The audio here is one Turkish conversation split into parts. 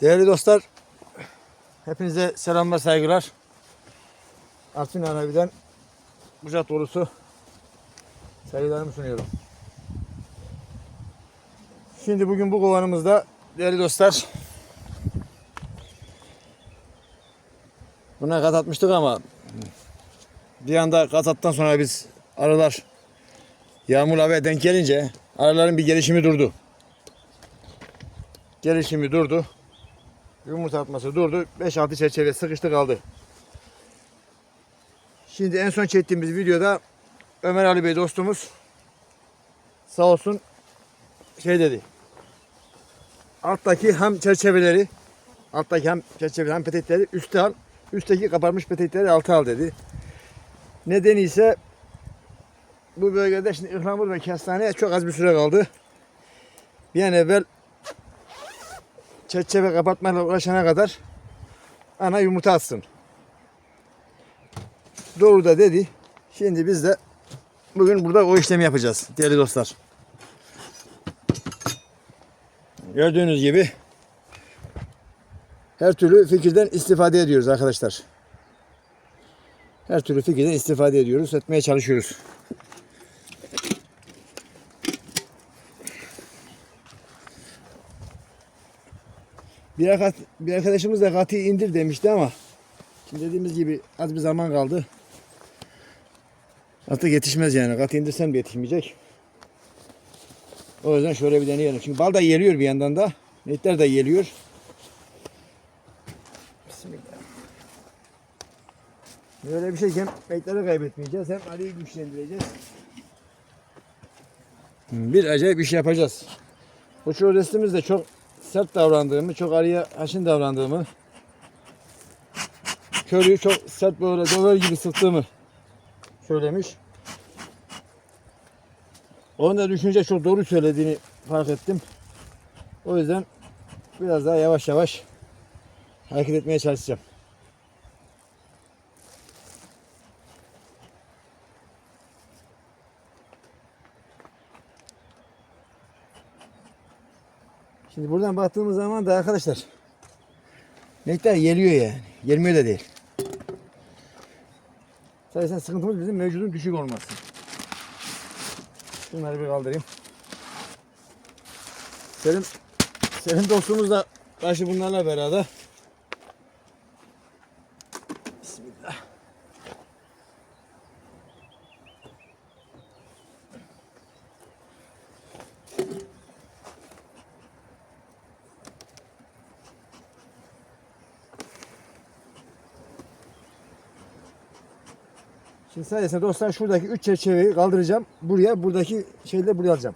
Değerli dostlar, hepinize selamlar, saygılar. Artvin Anavi'den kucak dolusu saygılarımı sunuyorum. Şimdi bugün bu kovanımızda değerli dostlar buna kat atmıştık ama bir anda kat attıktan sonra biz arılar yağmur havaya denk gelince arıların bir gelişimi durdu. Gelişimi durdu. Yumurta atması durdu. 5-6 çerçeve sıkıştı kaldı. Şimdi en son çektiğimiz videoda Ömer Ali Bey dostumuz sağ olsun şey dedi. Alttaki hem çerçeveleri alttaki hem çerçeveleri hem petekleri üste al. Üstteki kabarmış petekleri alta al dedi. Nedeni ise bu bölgede şimdi ıhlamur ve kestaneye çok az bir süre kaldı. Bir an evvel çerçeve kapatmayla uğraşana kadar ana yumurta atsın. Doğru da dedi. Şimdi biz de bugün burada o işlemi yapacağız değerli dostlar. Gördüğünüz gibi her türlü fikirden istifade ediyoruz arkadaşlar. Her türlü fikirden istifade ediyoruz, etmeye çalışıyoruz. Bir, bir arkadaşımız da katı indir demişti ama şimdi dediğimiz gibi az bir zaman kaldı. Artık yetişmez yani. Katı indirsem de yetişmeyecek. O yüzden şöyle bir deneyelim. Çünkü bal da geliyor bir yandan da. Netler de geliyor. Bismillah. Böyle bir şeyken bekleri kaybetmeyeceğiz. Hem Ali'yi güçlendireceğiz. Bir acayip iş yapacağız. Bu çoğu de çok sert davrandığımı, çok arıya haşin davrandığımı, körüyü çok sert böyle döver gibi sıktığımı söylemiş. Onu da düşünce çok doğru söylediğini fark ettim. O yüzden biraz daha yavaş yavaş hareket etmeye çalışacağım. Şimdi buradan baktığımız zaman da arkadaşlar nektar geliyor yani. Gelmiyor da değil. Sadece sıkıntımız bizim mevcudun düşük olması. Bunları bir kaldırayım. Selim Selim dostumuz da karşı bunlarla beraber. Bismillah. Sadece dostlar şuradaki üç çerçeveyi kaldıracağım. Buraya, buradaki şeyleri buraya alacağım.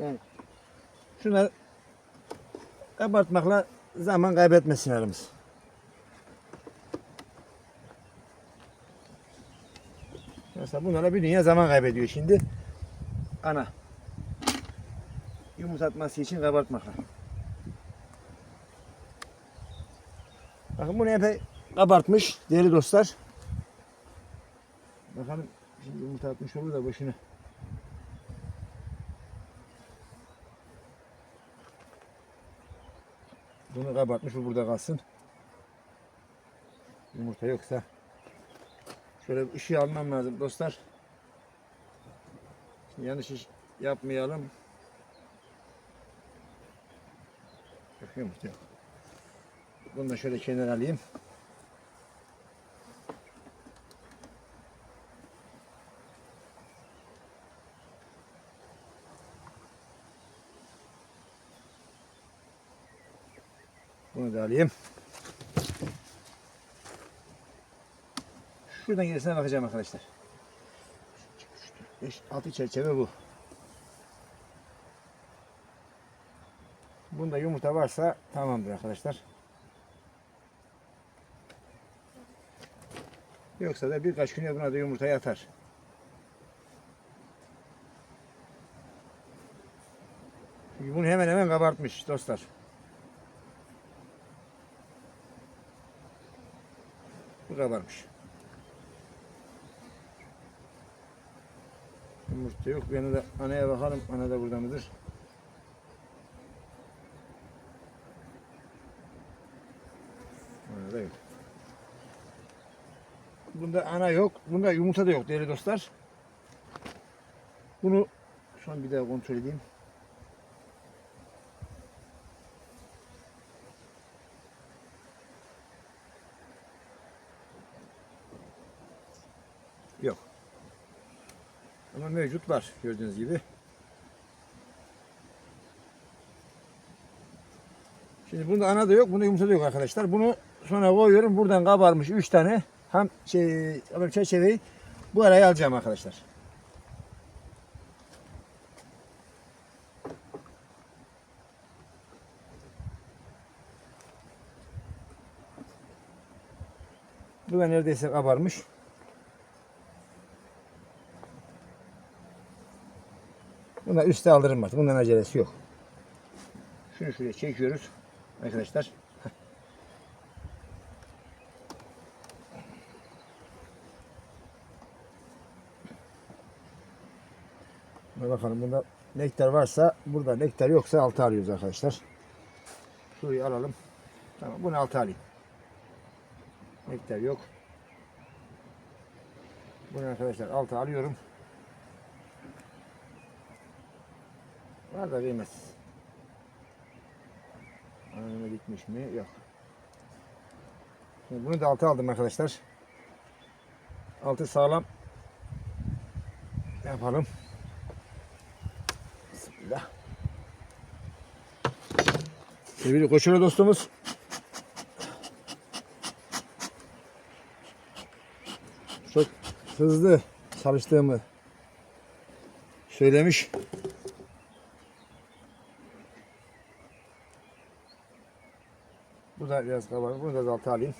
Yani şunları kabartmakla zaman kaybetmesin aramız. Mesela bunlara bir dünya zaman kaybediyor şimdi. Ana. Yumurta atması için kabartmakla. Bakın bunu epey kabartmış değerli dostlar. Bakalım şimdi yumurta atmış olur da boşuna. Bunu kabartmış bu burada kalsın. Yumurta yoksa Şöyle ışığı almam lazım dostlar. Yanlış iş yapmayalım. Yumurta yok. Bunu da şöyle kenara alayım. Bunu da alayım. Şuradan gerisine bakacağım arkadaşlar. 5 6 çerçeve bu. Bunda yumurta varsa tamamdır arkadaşlar. Yoksa da birkaç güne buna da yumurta yatar. Çünkü bunu hemen hemen kabartmış dostlar. Bu kabarmış. Yumurta yok. Ben de anaya bakalım. Ana da burada mıdır? Ana da yok. Bunda ana yok. Bunda yumurta da yok değerli dostlar. Bunu son bir daha kontrol edeyim. Yok. Ama mevcut var gördüğünüz gibi. Şimdi bunda ana da yok, bunda yumurta yok arkadaşlar. Bunu sonra koyuyorum. Buradan kabarmış 3 tane. Hem şey, ama çerçeveyi bu araya alacağım arkadaşlar. Bu da neredeyse kabarmış. Buna üste aldırım artık. Bundan acelesi yok. Şunu şuraya çekiyoruz. Arkadaşlar. Buna bakalım bunda nektar varsa burada nektar yoksa altı alıyoruz arkadaşlar. Şurayı alalım. Tamam bunu altı alayım. Nektar yok. Bunu arkadaşlar altı alıyorum. Var da kıymetsiz. Anına gitmiş mi? Yok. Şimdi bunu da altı aldım arkadaşlar. Altı sağlam. Yapalım. Bismillah. Sevgili koçero dostumuz. Çok hızlı çalıştığımı söylemiş. Da biraz kabarık. Bunu da altı alayım.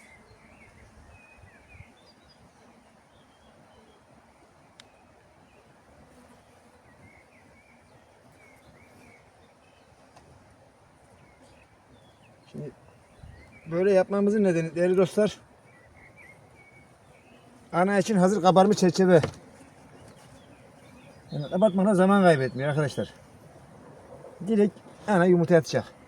Şimdi böyle yapmamızın nedeni değerli dostlar ana için hazır kabarmış çerçeve. Yani kabartmana zaman kaybetmiyor arkadaşlar. Direkt ana yumurta atacak.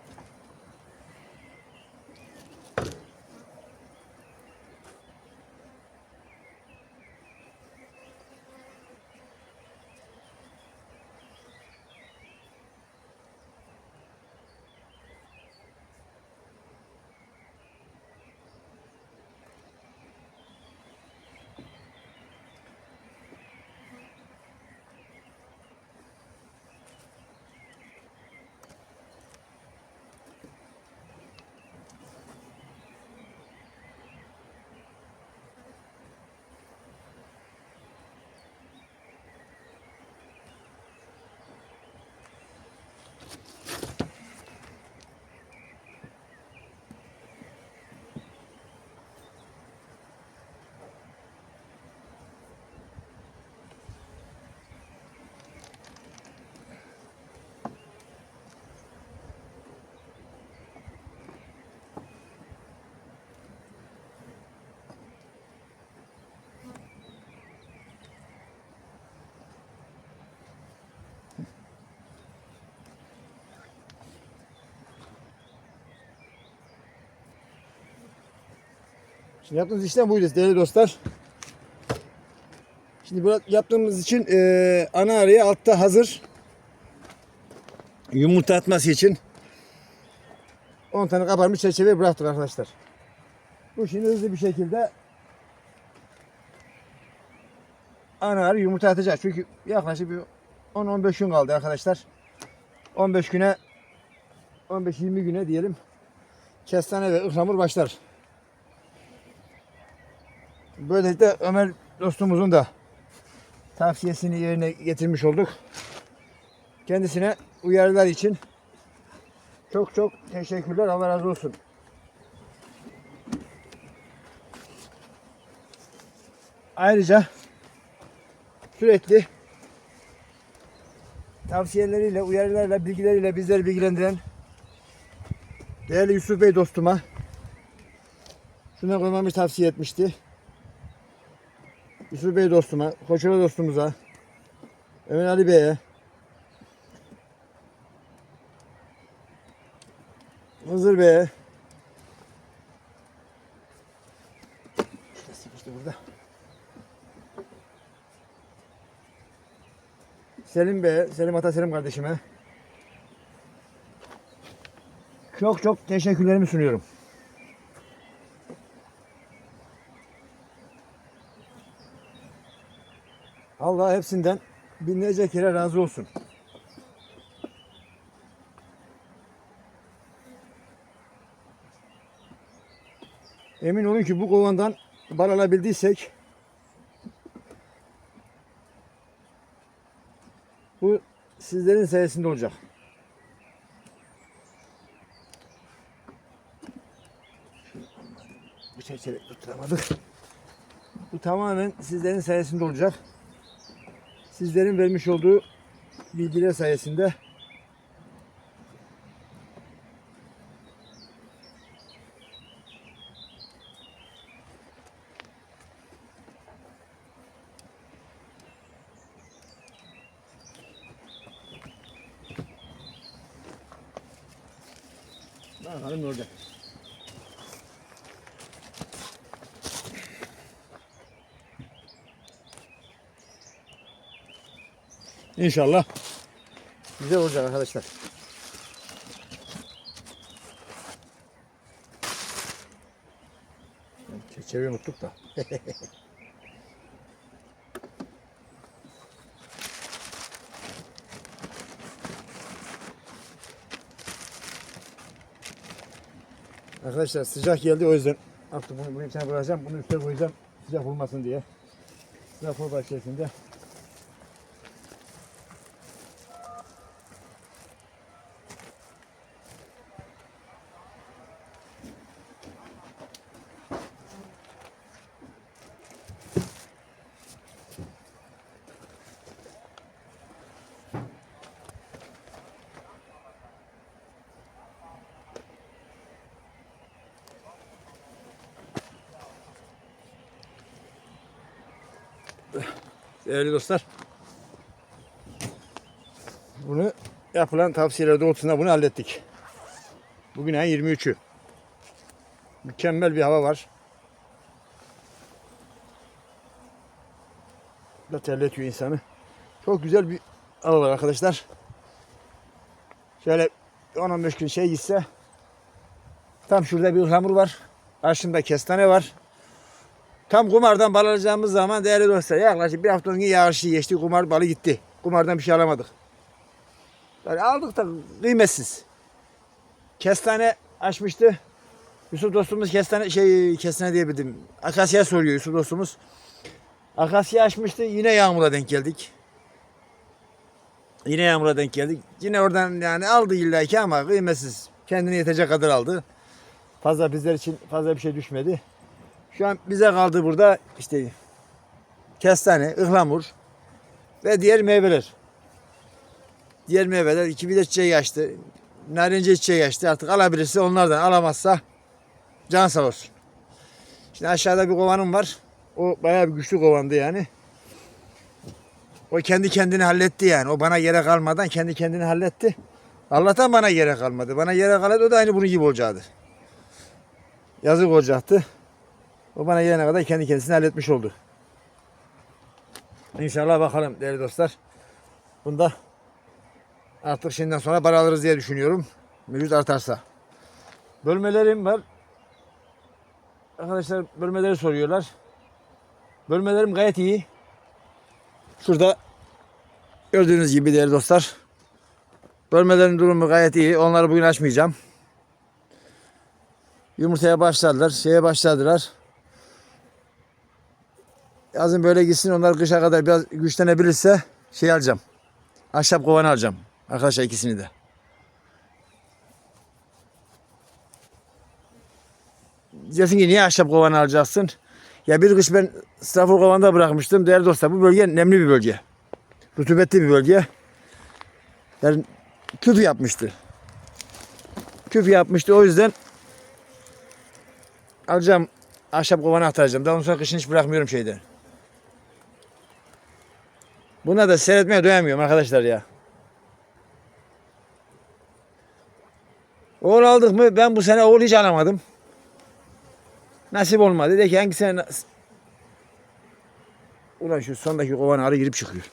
Şimdi yaptığımız işlem buydu değerli dostlar. Şimdi yaptığımız için eee ana araya altta hazır. Yumurta atması için 10 tane kabarmış çerçeve bıraktık arkadaşlar. Bu şimdi hızlı bir şekilde ana arı yumurta atacak. Çünkü yaklaşık bir 10-15 gün kaldı arkadaşlar. 15 güne 15-20 güne diyelim kestane ve ıhlamur başlar. Böylelikle Ömer dostumuzun da tavsiyesini yerine getirmiş olduk. Kendisine uyarılar için çok çok teşekkürler. Allah razı olsun. Ayrıca sürekli tavsiyeleriyle, uyarılarla, bilgileriyle bizleri bilgilendiren değerli Yusuf Bey dostuma şuna koymamı tavsiye etmişti. Yusuf Bey dostuma, Koçola dostumuza, Ömer Ali Bey'e, Hızır Bey'e. Selim Bey'e, Selim Ata Selim kardeşime çok çok teşekkürlerimi sunuyorum. Allah hepsinden binlerce kere razı olsun. Emin olun ki bu kovandan bal alabildiysek bu sizlerin sayesinde olacak. Bu çerçeve tutturamadık. Bu tamamen sizlerin sayesinde olacak. Sizlerin vermiş olduğu bilgiler sayesinde Bakalım ne İnşallah güzel olacak arkadaşlar. Çerçeveyi unuttuk da. Arkadaşlar sıcak geldi o yüzden artık bunu bir tane bırakacağım. Bunu üstüne koyacağım sıcak olmasın diye. Sıcak olma içerisinde. Değerli dostlar. Bunu yapılan tavsiyeler doğrultusunda bunu hallettik. Bugün ayın 23'ü. Mükemmel bir hava var. Da terletiyor insanı. Çok güzel bir hava var arkadaşlar. Şöyle 10-15 gün şey gitse tam şurada bir ıhlamur var. Karşımda kestane var. Tam kumardan bal alacağımız zaman değerli dostlar yaklaşık bir hafta önce yağışı geçti. Kumar balı gitti. Kumardan bir şey alamadık. Yani aldık da kıymetsiz. Kestane açmıştı. Yusuf dostumuz kestane şey kestane diyebildim. Akasya soruyor Yusuf dostumuz. Akasya açmıştı. Yine yağmura denk geldik. Yine yağmura denk geldik. Yine oradan yani aldı illaki ama kıymetsiz. Kendine yetecek kadar aldı. Fazla bizler için fazla bir şey düşmedi. Şu an bize kaldı burada işte kestane, ıhlamur ve diğer meyveler. Diğer meyveler iki bir de çiçeği açtı. Narince çiçeği açtı. Artık alabilirse onlardan alamazsa can sağ olsun. Şimdi aşağıda bir kovanım var. O bayağı bir güçlü kovandı yani. O kendi kendini halletti yani. O bana yere kalmadan kendi kendini halletti. Allah'tan bana yere kalmadı. Bana yere kalırdı o da aynı bunun gibi olacaktı. Yazık olacaktı. O bana gelene kadar kendi kendisini halletmiş oldu. İnşallah bakalım değerli dostlar. Bunda artık şimdiden sonra para alırız diye düşünüyorum. Mevcut artarsa. Bölmelerim var. Arkadaşlar bölmeleri soruyorlar. Bölmelerim gayet iyi. Şurada gördüğünüz gibi değerli dostlar. Bölmelerin durumu gayet iyi. Onları bugün açmayacağım. Yumurtaya başladılar. Şeye başladılar. Yazın böyle gitsin onlar kışa kadar biraz güçlenebilirse şey alacağım. Ahşap kovanı alacağım. Arkadaşlar ikisini de. Diyorsun ki niye ahşap kovanı alacaksın? Ya bir kış ben strafor kovanda bırakmıştım. Değerli dostlar bu bölge nemli bir bölge. Rutubetli bir bölge. Yani küp yapmıştı. Küp yapmıştı o yüzden alacağım ahşap kovanı aktaracağım. Daha sonra kışın hiç bırakmıyorum şeyden. Buna da seyretmeye doyamıyorum arkadaşlar ya. Oğul aldık mı? Ben bu sene oğul hiç alamadım. Nasip olmadı. De ki hangi sene... Ulan şu sondaki kovana arı girip çıkıyor.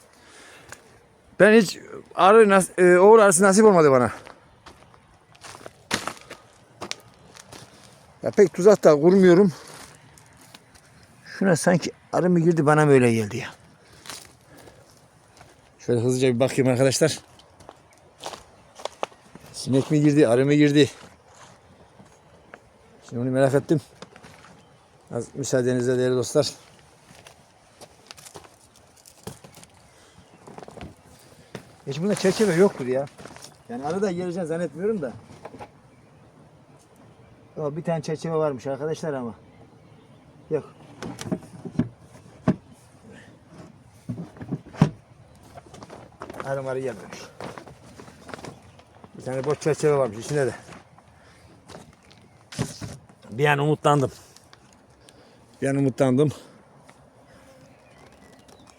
Ben hiç arı nas e, oğul arısı nasip olmadı bana. Ya pek tuzak da kurmuyorum. Şuna sanki arı mı girdi bana mı öyle geldi ya. Şöyle hızlıca bir bakayım arkadaşlar. Sinek mi girdi, arı mı girdi? Şimdi onu merak ettim. Az müsaadenizle değerli dostlar. Hiç bunda çerçeve yoktur ya. Yani arı da geleceğini zannetmiyorum da. O bir tane çerçeve varmış arkadaşlar ama. Yok. Arı marı gelmemiş. Bir tane boş çerçeve varmış içinde de. Bir an umutlandım. Bir an umutlandım.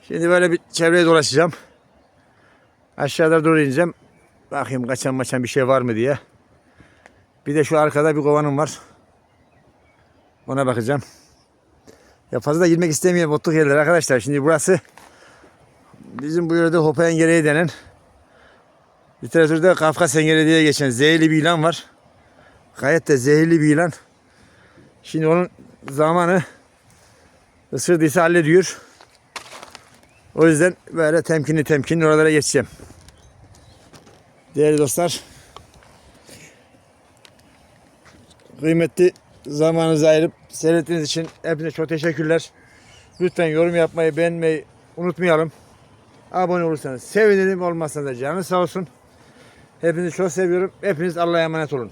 Şimdi böyle bir çevreye dolaşacağım. Aşağıda doğru ineceğim. Bakayım kaçan maçan bir şey var mı diye. Bir de şu arkada bir kovanım var. Ona bakacağım. Ya fazla girmek istemiyorum otluk yerler arkadaşlar. Şimdi burası bizim bu yörede hopayan gereği denen literatürde Kafkas engeli diye geçen zehirli bir ilan var. Gayet de zehirli bir ilan. Şimdi onun zamanı ısırdıysa hallediyor. O yüzden böyle temkinli temkinli oralara geçeceğim. Değerli dostlar. Kıymetli zamanınızı ayırıp seyrettiğiniz için hepinize çok teşekkürler. Lütfen yorum yapmayı, beğenmeyi unutmayalım. Abone olursanız sevinirim. Olmazsanız da canınız sağ olsun. Hepinizi çok seviyorum. Hepiniz Allah'a emanet olun.